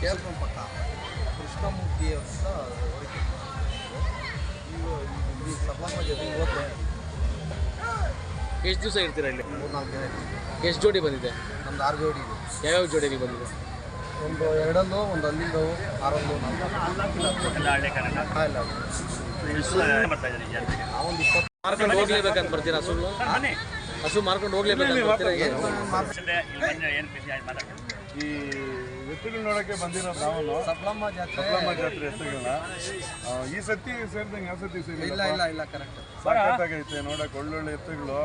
ಕೇಳ್ಕೊಂಡ್ಪಟ್ಟ ಕೃಷ್ಣಮೂರ್ತಿ ಅಂತ ಹೋಯ್ತು ಇಲ್ಲಿ ಹೋದ್ರೆ ಎಷ್ಟು ದಿವಸ ಇರ್ತೀರಾ ಇಲ್ಲಿ ಮೂರ್ನಾಲ್ಕು ದಿನ ಎಷ್ಟು ಜೋಡಿ ಬಂದಿದೆ ನಮ್ದು ಆರು ಜೋಡಿ ಇದೆ ಯಾವ್ಯಾವ ಜೋಡಿಯಲ್ಲಿ ಬಂದಿದೆ ಒಂದು ಎರಡಲ್ಲೂ ಒಂದು ಅಲ್ಲಿಂದು ಆರಲ್ಲೂ ನಾವೊಂದು ಇಪ್ಪತ್ತು ಮಾರ್ಕೊಂಡು ಹೋಗ್ಲೇಬೇಕಂತ ಬರ್ತೀರಾ ಹಸುಗಳು ಹಸು ಮಾರ್ಕೊಂಡು ಹೋಗ್ಲೇಬೇಕಂತ ಈ ಎತ್ತುಗಳು ನೋಡೋಕ್ಕೆ ಬಂದಿರೋ ನಾವು. ಸಪ್ಲಮ್ಮ ಜಾತ್ರೆ. ಸಪ್ಲಮ್ಮ ಜಾತ್ರೆ ಎತ್ತುಗಳನ್ನ. ಈ ಸತಿ ಸೇರಿದಂಗೆ ಯಾವ ಸತಿ ಇಲ್ಲ ಸೇರಿಲ್ಲ ಇಲ್ಲ ಇಲ್ಲ ಕರೆಕ್ಟ್ ನೋಡಕ್ಕೆ ಒಳ್ಳೊಳ್ಳೆ ಎತ್ತುಗಳು.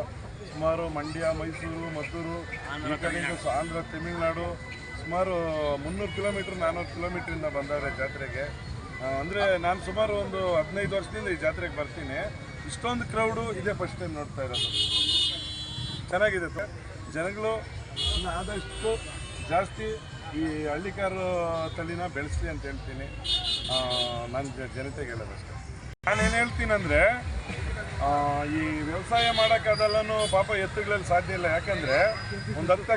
ಸುಮಾರು ಮಂಡ್ಯ ಮೈಸೂರು ಮದ್ದೂರು ಈ ಕಡೆಯಿಂದ ಸ- ಆಂಧ್ರ ತಮಿಳುನಾಡು ಸುಮಾರು ಮುನ್ನೂರು ಕಿಲೋಮೀಟ್ರ್ ನಾನ್ನೂರು ಕಿಲೋಮೀಟ್ರಿಂದ ಬಂದಾರೆ ಜಾತ್ರೆಗೆ. ಅಂದರೆ ನಾನು ಸುಮಾರು ಒಂದು ಹದಿನೈದು ವರ್ಷದಿಂದ ಈ ಜಾತ್ರೆಗೆ ಬರ್ತೀನಿ. ಇಷ್ಟೊಂದು ಕ್ರೌಡು ಇದೇ ಫಸ್ಟ್ ಟೈಮ್ ನೋಡ್ತಾ ಇರೋದು. ಚೆನ್ನಾಗಿದೆ ಸರ್. ಜನಗಳು ಆದಷ್ಟು ಜಾಸ್ತಿ ಈ ಹಳ್ಳಿಕಾರು ತಳಿನ ಬೆಳೆಸ್ಲಿ ಅಂತ ಹೇಳ್ತೀನಿ. ನಾನು ಜನತೆಗೆ ಹೇಳೋದಷ್ಟೇ. ನಾನೇನು ಹೇಳ್ತೀನಂದ್ರೆ ಈ ವ್ಯವಸಾಯ ಮಾಡೋಕ್ಕಾದಲ್ಲೂ ಪಾಪ ಎತ್ತುಗಳಲ್ಲಿ ಸಾಧ್ಯ ಇಲ್ಲ. ಯಾಕಂದ್ರೆ ಒಂದು ಹತ್ತು